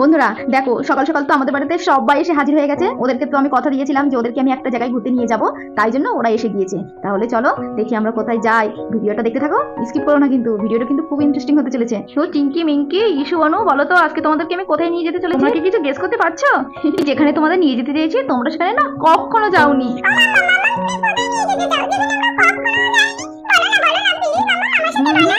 বন্ধুরা দেখো সকাল সকাল তো আমাদের বাড়িতে সবাই এসে হাজির হয়ে গেছে। ওদেরকে তো আমি কথা দিয়েছিলাম যে ওদেরকে আমি একটা জায়গায় ঘুরতে নিয়ে যাব তাই জন্য ওরা এসে গিয়েছে। তাহলে চলো দেখি আমরা কোথায় যাই। ভিডিওটা দেখতে থাকো স্কিপ করো না কিন্তু ভিডিওটা কিন্তু খুব ইন্টারেস্টিং হতে চলেছে। তো চিঙ্কি মিঙ্কি ইস্যু অনু বলো তো আজকে তোমাদেরকে আমি কোথায় নিয়ে যেতে চলেছি? তোমরা কি কিছু গেস করতে পারছ? যেখানে তোমাদের নিয়ে যেতে চেয়েছি তোমরা সেখানে না কখনো যাওনি।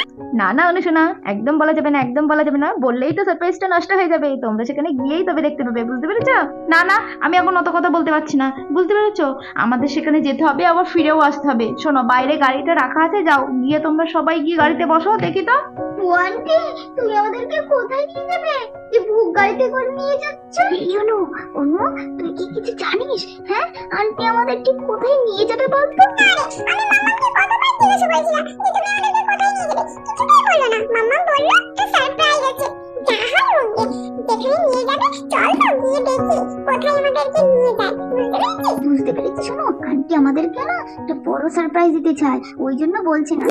না না অনুশোনা একদম বলা যাবে না, একদম বলা যাবে না, বললেই তো সারপ্রাইজটা নষ্ট হয়ে যাবে, তোমরা সেখানে গিয়েই তবে দেখতে পাবে, বুঝতে পেরেছ? না না, আমি এখন অত কথা বলতে পারছি না, বুঝতে পেরেছ? আমাদের সেখানে যেতে হবে, আবার ফিরেও আসতে হবে, শোনো, বাইরে গাড়িটা রাখা আছে, যাও, গিয়ে তোমরা সবাই গিয়ে গাড়িতে বসো, দেখি তো। আন্টি তুমি আমাদেরকে কোথায় নিয়ে যাবে? যে ভূত গাড়িতে করে নিয়ে যাচ্ছ? অনু অনু তুই কি কিছু জানিস? হ্যাঁ? আন্টি আমাদের ঠিক কোথায় নিয়ে যাবে বলতো? আমি মাম্মাকে কতবার জিজ্ঞাসা করেছিলাম যে তুমি আমাদেরকে কোথায় নিয়ে যাবে? কিছুতেই বলল না। মাম্মা বলল বুঝতে পেরেছি, শোনো। আন্টি আমাদেরকে না একটা বড় সারপ্রাইজ দিতে চায়, ওই জন্য বলছে না।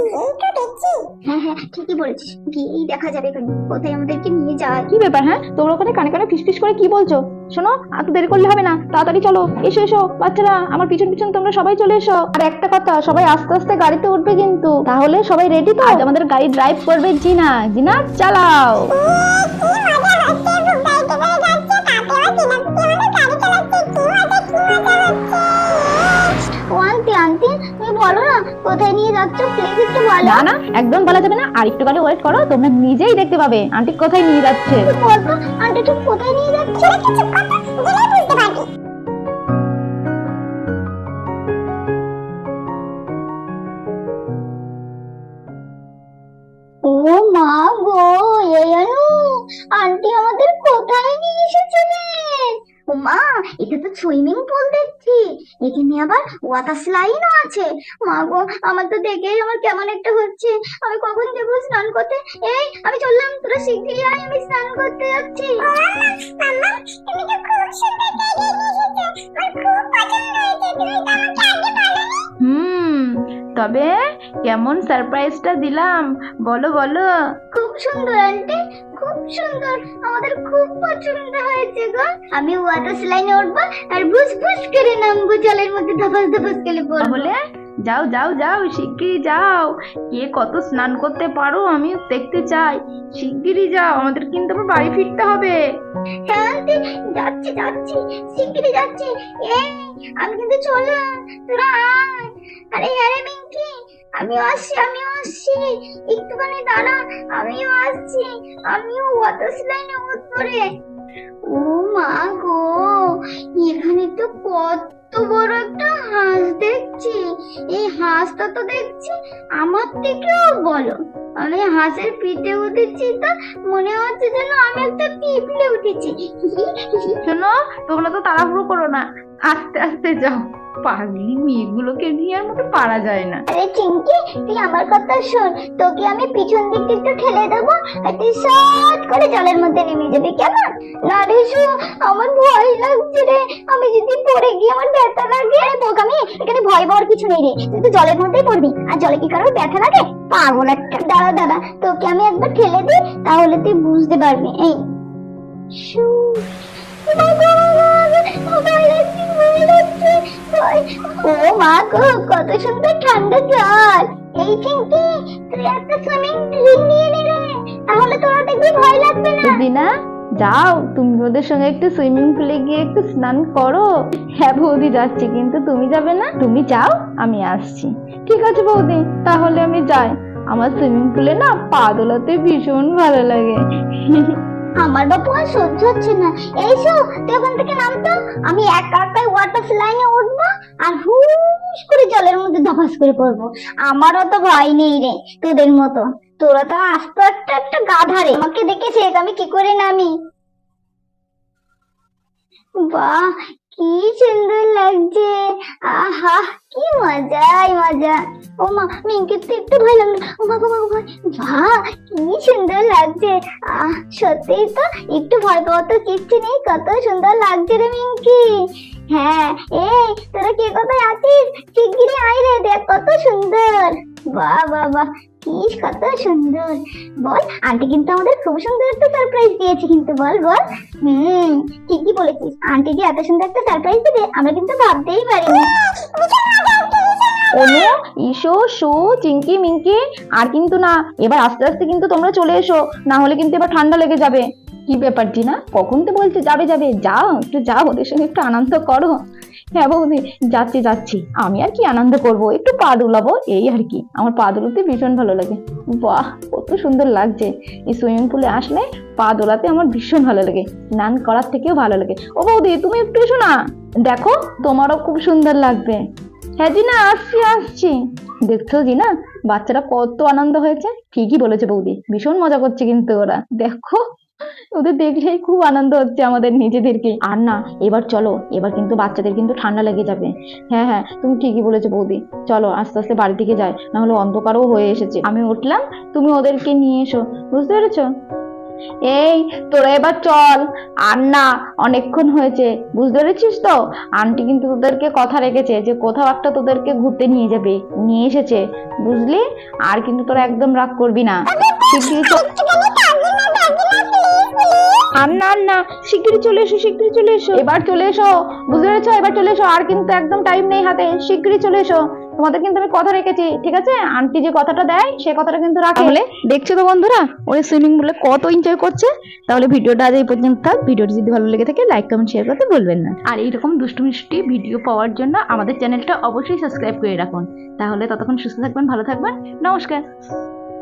হ্যাঁ হ্যাঁ ঠিকই বলেছিস। গিয়েই দেখা যাবে কোথায় আমাদেরকে নিয়ে যায় কি ব্যাপার হ্যাঁ? তোমরা ওখানে কানে কানে ফিসফিস করে কি বলছো? শোনো, আর দেরি করলে হবে না। তাড়াতাড়ি চলো, এসো এসো। বাচ্চারা, আমার পিছন পিছন তোমরা সবাই চলে এসো। আর একটা কথা, সবাই আস্তে আস্তে গাড়িতে উঠবে কিন্তু। তাহলে সবাই রেডি তো? আমাদের গাড়ি ড্রাইভ করবে জিনা। জিনা, চালাও। কোথায় নিয়ে যাচ্ছ? প্লিজ একটু বলো। না না একদম বলা যাবে না। আর একটু ওয়েট করো তোমরা নিজেই দেখতে পাবে আন্টি কোথায় নিয়ে যাচ্ছে। বলতো আন্টি তুমি কোথায় নিয়ে যাচ্ছ? কিছু কথা গেলেই বুঝতে পারবি। ও মা গো এই আনু আন্টি আমাদের কোথায় নিয়ে এসেছিলেন ও মা এটা তো সুইমিং পুল দেখছি। এখানে আবার ওয়াটার স্লাইডও আছে। মা গো আমার তো দেখেই আমার কেমন একটা হচ্ছে। আমি কখন যাব স্নান করতে? এই আমি চললাম তোরা শিগগিরই আয় আমি স্নান করতে যাচ্ছি। হুম তবে কেমন সারপ্রাইজটা দিলাম বলো বলো। খুব সুন্দর আন্টি। সুন্দর, আমাদের খুব পছন্দ হয়েছে গো। আমি ওয়াটার স্লাইডে উঠবো আর বুস বুস করে নামবো, জলের মধ্যে ধপাস ধপাস করে পড়ব। যাও যাও যাও, শিগগিরই যাও। কে কত স্নান করতে পারো আমি দেখতে চাই। শিগগিরই যাও, আমাদের কিন্তু আবার বাড়ি ফিরতে হবে। হ্যাঁ আন্টি, যাচ্ছি যাচ্ছি, শিগগিরই যাচ্ছি। এই, আমি কিন্তু চললাম তোরা আরে হ্যাঁ রে মিঙ্কি, আমিও আসছি আমিও আসছি। একটুখানি দাঁড়া আমিও আসছি। আমিও ওয়াটার স্লাইনে উঠবো রে ও মা গো। এই হাঁসটা তো দেখছি, আমার থেকেও বলো। আমি হাঁসের পিঠে উঠেছি তো মনে হচ্ছে যেন আমি একটা পিপলে উঠেছি। শোনো তোমরা তো তাড়াহুড়ো করো না। আস্তে আস্তে যাও। পাগলি মেয়েগুলোকে নিয়ে আর মোটে পারা যায় না। আরে চিঙ্কি তুই আমার কথা শোন। তোকে আমি পিছন দিক থেকে একটু ঠেলে দেবো আর তুই সট করে জলের মধ্যে নেমে যাবি কেমন? না রে শু, আমার ভয় লাগছে রে। আমি যদি পড়ে গিয়ে আমার ব্যথা লাগে আরে বোকামি এখানে ভয় পাওয়ার কিছু নেই রে। তুই তো জলের মধ্যেই পড়বি। আর জলে কি কারোর ব্যথা লাগে? পাগল একটা। দাঁড়া দাঁড়া তোকে আমি একবার ঠেলে দিই তাহলে তুই বুঝতে পারবি। এই শু যাও, তুমি ওদের সঙ্গে একটু সুইমিং পুলে গিয়ে একটু স্নান করো। হ্যাঁ বৌদি, যাচ্ছি, কিন্তু তুমি যাবে না? তুমি যাও, আমি আসছি। ঠিক আছে বৌদি, তাহলে আমি যাই। আমার সুইমিং পুলে না পা দোলাতে ভীষণ ভালো লাগে। আমার বাপু আর সহ্য হচ্ছে না। এই শো তুই ওখান থেকে নামতো, আমি একা একাই ওয়াটার স্লাইনে উঠবো আর হুশ করে জলের মধ্যে ধপাস করে পড়ব। আমারও তো ভয় নেই রে, তোদের মতো। তোরা তো আস্ত একটা একটা গাধা রে। আমাকে দেখেছে শেখ আমি কি করে নামি? বাহ, কি সুন্দর লাগছে। আহা, কি মজাই মজা। ও মা মিঙ্কে তো একটু ভয় লাগল। ও মা মা ভয় বাহ, কি সুন্দর লাগছে। আহ সত্যিই তো, একটু ভয় পাওয়া তো কিচ্ছু নেই। কত সুন্দর লাগছে রে মিঙ্কি। হ্যাঁ এই, তোরা কে কোথায় আছিস? দেখ কত সুন্দর। বাহ বাহ বাহ কি কত সুন্দর। বল, আন্টি কিন্তু আমাদের খুব সুন্দর একটা সারপ্রাইজ দিয়েছে কিন্তু বল বল। হুম, ঠিকই বলেছিস। আন্টি যে এত সুন্দর একটা সারপ্রাইজ দিবে, আমরা কিন্তু ভাবতেই পারিনি। ইসো সু, চিঙ্কি, মিঙ্কি, আর কিন্তু না, এবার আস্তে আস্তে কিন্তু তোমরা চলে এসো, না হলে কিন্তু এবার ঠান্ডা লেগে যাবে। কি ব্যাপার না কখন তো বলছে যাবে যাবে, যাও, একটু যাও, ওদের সঙ্গে একটু আনন্দ করো। হ্যাঁ বৌদি, যাচ্ছি যাচ্ছি। আমি আর কি আনন্দ করব? একটু পা দুলাবো? এই আর কি। আমার পা দুলাতে ভীষণ ভালো লাগে। বাহ, কত সুন্দর লাগছে। এই সুইমিং পুলে আসলে পা দোলাতে আমার ভীষণ ভালো লাগে। স্নান করার থেকেও ভালো লাগে। ও বৌদি, তুমি একটু এসো না। দেখো, তোমারও খুব সুন্দর লাগবে। হ্যাঁ জি না আসছি আসছি। দেখছ জি না বাচ্চারা কত আনন্দ হয়েছে। ঠিকই বলেছে বৌদি। ভীষণ মজা করছে কিন্তু ওরা। দেখো ওদের দেখলেই খুব আনন্দ হচ্ছে আমাদের নিজেদেরকে। আর না এবার চলো এবার কিন্তু বাচ্চাদের কিন্তু ঠান্ডা লেগে যাবে। হ্যাঁ হ্যাঁ তুমি ঠিকই বলেছ বৌদি। চলো আস্তে আস্তে বাড়ি থেকে যাই না হলে অন্ধকারও হয়ে এসেছে। আমি উঠলাম তুমি ওদেরকে নিয়ে এসো। বুঝতে পেরেছ? এই তোরা এবার চল। আর না অনেকক্ষণ হয়েছে। বুঝতে পেরেছিস তো? আন্টি কিন্তু তোদেরকে কথা রেখেছে যে কোথাও একটা তোদেরকে ঘুরতে নিয়ে যাবে নিয়ে এসেছে। বুঝলি? আর কিন্তু তোরা একদম রাগ করবি না। শিগগিরই চল আর না আর না। শিগগিরই চলে এসো শিগগিরই চলে এসো। এবার চলে এসো। বুঝতে পেরেছ? এবার চলে এসো। আর কিন্তু একদম টাইম নেই হাতে। শিগগিরই চলে এসো। তোমাদের কিন্তু আমি কথা রেখেছি ঠিক আছে? আন্টি যে কথাটা দেয় সে কথাটা কিন্তু রাখে। তাহলে দেখছ তো বন্ধুরা ওরা সুইমিং পুলে কত এনজয় করছে? তাহলে ভিডিওটা আজ এই পর্যন্ত থাক। ভিডিওটি যদি ভালো লেগে থাকে লাইক কমেন্ট শেয়ার করতে ভুলবেন না। আর এইরকম দুষ্টু মিষ্টি ভিডিও পাওয়ার জন্য আমাদের চ্যানেলটা অবশ্যই সাবস্ক্রাইব করে রাখুন। তাহলে ততক্ষণ সুস্থ থাকবেন ভালো থাকবেন। নমস্কার।